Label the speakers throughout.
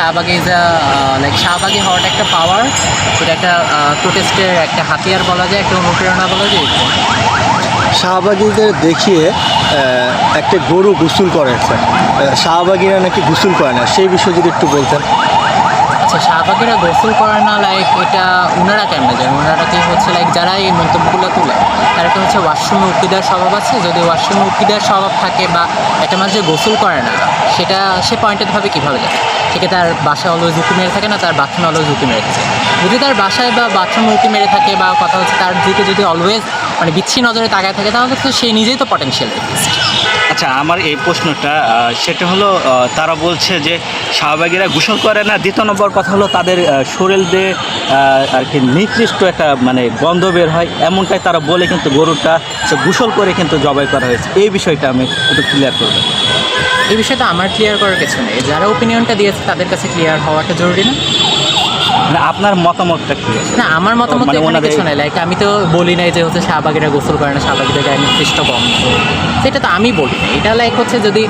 Speaker 1: শাহবাগে is like শাহবাগি হওয়াটা একটা পাওয়ার এটা একটা প্রোটেস্টের একটা হাতিয়ার বলা যায় একটা অনুপ্রেরণা বলা যায়।
Speaker 2: শাহবাগীদের দেখিয়ে একটা গরু গোসল করেছে শাহবাগীরা নাকি গোসল করে না? সেই বিষয়ে যদি একটু বলতেন।
Speaker 1: আচ্ছা শাহবাগিরা গোসল করে না লাইক এটা ওনারা কেমনে যায় ওনারা কি হচ্ছে লাইক যারা এই মন্তব্যগুলো তুলে তারা কি হচ্ছে ওয়াশরুমে উকি দেওয়ার স্বভাব আছে? যদি ওয়াশরুমে উকি দেওয়ার স্বভাব থাকে বা একটা মানুষ যে গোসল করে না সেটা সে পয়েন্টেড ভাবে কীভাবে যায় সেকে তার বাসায় অলওয়েজ ঝুঁকি মেরে থাকে না, তার বাথরুমে অলওয়েজ ঝুঁকি মেরে থাকে। যদি তার বাসায় বা বাথরুমে উকি মেরে থাকে বা কথা হচ্ছে তার দিকে যদি অলওয়েজ মানে বিচ্ছি নজরে তাকায় থাকে, তাহলে তো সে নিজেই তো পটেনশিয়াল
Speaker 3: আচ্ছা আমার এই প্রশ্নটা সেটা হলো তারা বলছে যে শাহবাগীরা গোসল করে না, দ্বিতীয় নম্বর কথা হলো তাদের শরীর দিয়ে আর কি নির্দিষ্ট একটা মানে গন্ধ বের হয়, এমনটাই তারা বলে কিন্তু গরুটা সে গোসল করে কিন্তু জবাই করা হয়েছে। এই বিষয়টা আমি একটু ক্লিয়ার করব।
Speaker 1: এই বিষয়টা আমার ক্লিয়ার করার কিছু নেই। যারা ওপিনিয়নটা দিয়েছে তাদের কাছে ক্লিয়ার হওয়াটা জরুরি না।
Speaker 3: মানে আপনার মতামতটা কি?
Speaker 1: না আমার মতামত
Speaker 3: মানে
Speaker 1: এখানে কিছু নাই। লাইক আমি তো বলি নাই যে হচ্ছে শাহবাগিরা গোসল করে না শাহবাগিরা গায়ে নির্দিষ্ট গন্ধ। সেটা তো আমি বলি না। এটা লাইক হচ্ছে যদি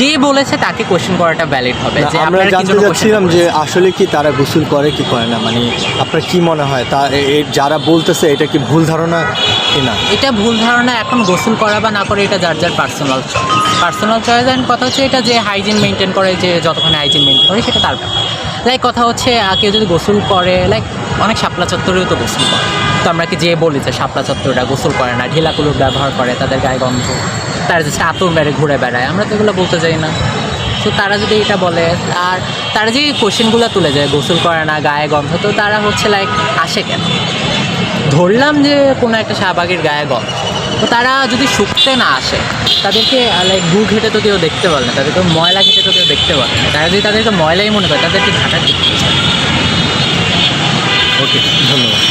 Speaker 1: যে বলেছে তাকে কোশ্চেন করাটা ভ্যালিড হবে। যে
Speaker 2: আমরা জানতে চাচ্ছিলাম যে আসলে কি তারা গোসল করে কি করে না? মানে আপনার কি মনে হয়? তা যারা বলতেছে এটা কি ভুল ধারণা? না।
Speaker 1: এটা ভুল ধারণা এখন গোসল করা বা না করে, এটা যার যার personal choice personal choice and কথা হচ্ছে এটা যে হাইজিন মেনটেন করে, যে যতক্ষণ হাইজিন মেনটেন করে, সেটা তার ব্যাপার। লাইক কথা হচ্ছে কেউ যদি গোসল করে লাইক অনেক শাপলা চত্বরেও তো গোসল করে। তো আমরা কি যে বলি যে শাপলা চত্বরটা গোসল করে না, ঢিলা কুলুর ব্যবহার করে, তাদের গায়ে গন্ধ, তারা যে আতর মেরে ঘুরে বেড়ায়, আমরা তো এগুলো বলতে চাই না। তো তারা যদি এটা বলে, আর তারা যে কোশ্চেনগুলো তুলে যায় গোসল করে না, গায়ে গন্ধ, তো তারা হচ্ছে লাইক আসে কেন? ধরলাম যে কোনো একটা শাহবাগের গায়ে গল। তো তারা যদি শুকতে না আসে, তাদেরকে লাইক গু ঘেটে তো কেউ দেখতে পারে না, তাদেরকে ময়লা ঘেটে তো কেউ দেখতে পারে না। তারা যদি তাদেরকে ময়লাই মনে করে, তাদেরকে ঘাটার দেখতে
Speaker 2: ওকে ধন্যবাদ।